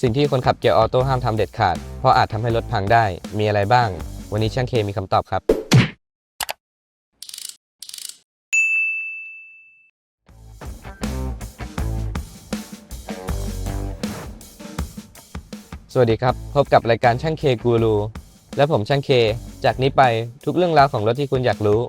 สิ่งที่คนขับเกียร์ออโต้ห้ามทำเด็ดขาด เพราะอาจทำให้รถพังได้ มีอะไรบ้าง วันนี้ช่างเคมีคำตอบครับ สวัสดีครับ พบกับรายการช่างเคกูรูและผมช่างเค จากนี้ไปทุกเรื่องราวของรถที่คุณอยากรู้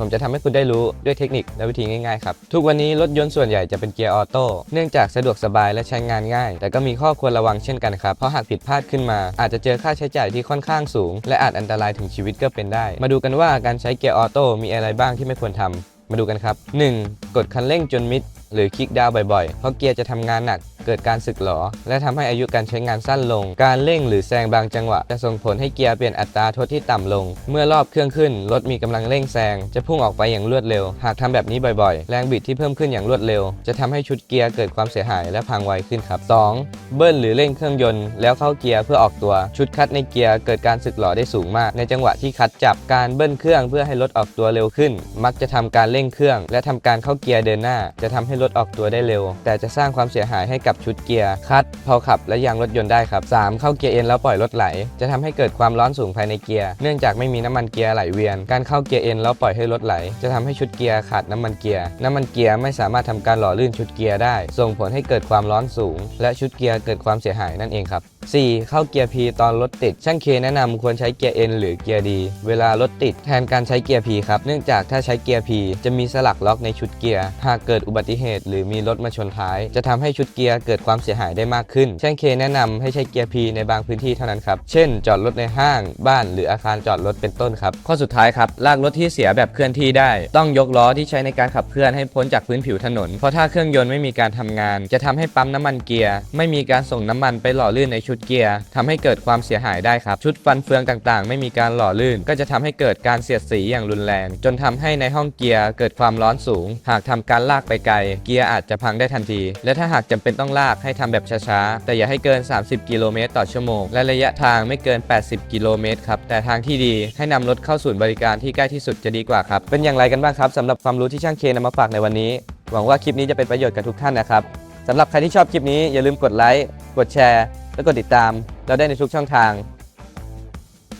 ผมจะทำให้คุณได้รู้ด้วยเทคนิคและวิธีง่ายๆครับ ทุกวันนี้รถยนต์ส่วนใหญ่จะเป็นเกียร์ออโต้เนื่องจากสะดวกสบายและใช้งานง่าย แต่ก็มีข้อควรระวังเช่นกันครับ เพราะหากผิดพลาดขึ้นมา อาจจะเจอค่าใช้จ่ายที่ค่อนข้างสูง และอาจอันตรายถึงชีวิตก็เป็นได้ มาดูกันว่าการใช้เกียร์ออโต้มีอะไรบ้างที่ไม่ควรทำมาดูกันครับ 1. กดคันเร่งจนมิด หรือคลิกดาวบ่อยๆ เพราะเกียร์จะทำงานหนัก เกิดการสึกหรอ และทำให้อายุการใช้งานสั้นลง การเร่งหรือแซงบางจังหวะ จะส่งผลให้เกียร์เปลี่ยนอัตราทดที่ต่ำลง เมื่อรอบเครื่องขึ้น รถมีกำลังเร่งแซง จะพุ่งออกไปอย่างรวดเร็ว หากทำแบบนี้บ่อยๆ แรงบิดที่เพิ่มขึ้นอย่างรวดเร็ว จะทำให้ชุดเกียร์เกิดความเสียหายและพังไวขึ้นครับ 2. เบิ้ลหรือเร่งเครื่องยนต์แล้วเข้าเกียร์เพื่อออกตัว ชุดคัดในเกียร์เกิดการสึกหรอได้สูงมาก ในจังหวะที่คัดจับการเบิ้ลเครื่องเพื่อให้รถออกตัวเร็วขึ้น มักจะทำการเร่งเครื่อง และทำการเข้าเกียร์เดินหน้า จะทำให้รถออกตัวได้เร็ว แต่จะสร้างความเสียหายให้กับชุดเกียร์คัดพอขับและยางรถยนต์ได้ครับ 3. เข้าเกียร์เอ็นแล้วปล่อยรถไหล จะทำให้เกิดความร้อนสูงภายในเกียร์ เนื่องจากไม่มีน้ำมันเกียร์ไหลเวียน การเข้าเกียร์เอ็นแล้วปล่อยให้รถไหล จะทำให้ชุดเกียร์ขาดน้ำมันเกียร์ น้ำมันเกียร์ไม่สามารถทำการหล่อลื่นชุดเกียร์ได้ ส่งผลให้เกิดความร้อนสูง และชุดเกียร์เกิดความเสียหายนั่นเองครับ 4. เข้าเกียร์ P ตอนรถติด ช่างเคแนะนำควรใช้เกียร์ N หรือเกียร์ D เวลารถติดแทนการใช้เกียร์ P ครับเนื่องจากถ้าใช้เกียร์ P จะมีสลักล็อกในชุดเกียร์ หากเกิดอุบัติเหตุ หรือมีรถมาชนท้าย จะทำให้ชุดเกียร์เกิดความเสียหายได้มากขึ้น ช่างเคแนะนำให้ใช้เกียร์ P ในบางพื้นที่เท่านั้นครับ เช่น จอดรถในห้าง บ้านหรืออาคารจอดรถเป็นต้นครับ ข้อสุดท้ายครับลากรถที่เสียแบบเคลื่อนที่ได้ ต้องยกล้อที่ใช้ในการขับเคลื่อนให้พ้นจากพื้นผิวถนน เพราะถ้าเครื่องยนต์ไม่มีการทำงาน จะทำให้ปั๊มน้ำมันเกียร์ไม่มีการส่งน้ำมันไปหล่อลื่นในชชุดเกียร์ทำให้เกิดความเสียหายได้ครับ ชุดฟันเฟืองต่างๆ ไม่มีการหล่อลื่น ก็จะทำให้เกิดการเสียดสีอย่างรุนแรง จนทำให้ในห้องเกียร์เกิดความร้อนสูง หากทำการลากไปไกล เกียร์อาจจะพังได้ทันที และถ้าหากจำเป็นต้องลากให้ทำแบบช้าๆ แต่อย่าให้เกิน 30 กิโลเมตรต่อชั่วโมง และระยะทางไม่เกิน 80 กิโลเมตรครับ แต่ทางที่ดีให้นำรถเข้าศูนย์บริการที่ใกล้ที่สุดจะดีกว่าครับ เป็นอย่างไรกันบ้างครับสำหรับความรู้ที่ช่างเคนำมาฝากในวันนี้ หวังว่าคลิปนี้จะเป็นประโยชน์กับทุกท่านนะครับสำหรับใครที่ชอบคลิปนี้อย่าลืมกดไลค์ กดแชร์ และกดติดตามเราได้ในทุกช่องทาง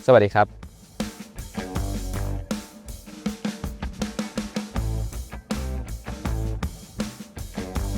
สวัสดีครับ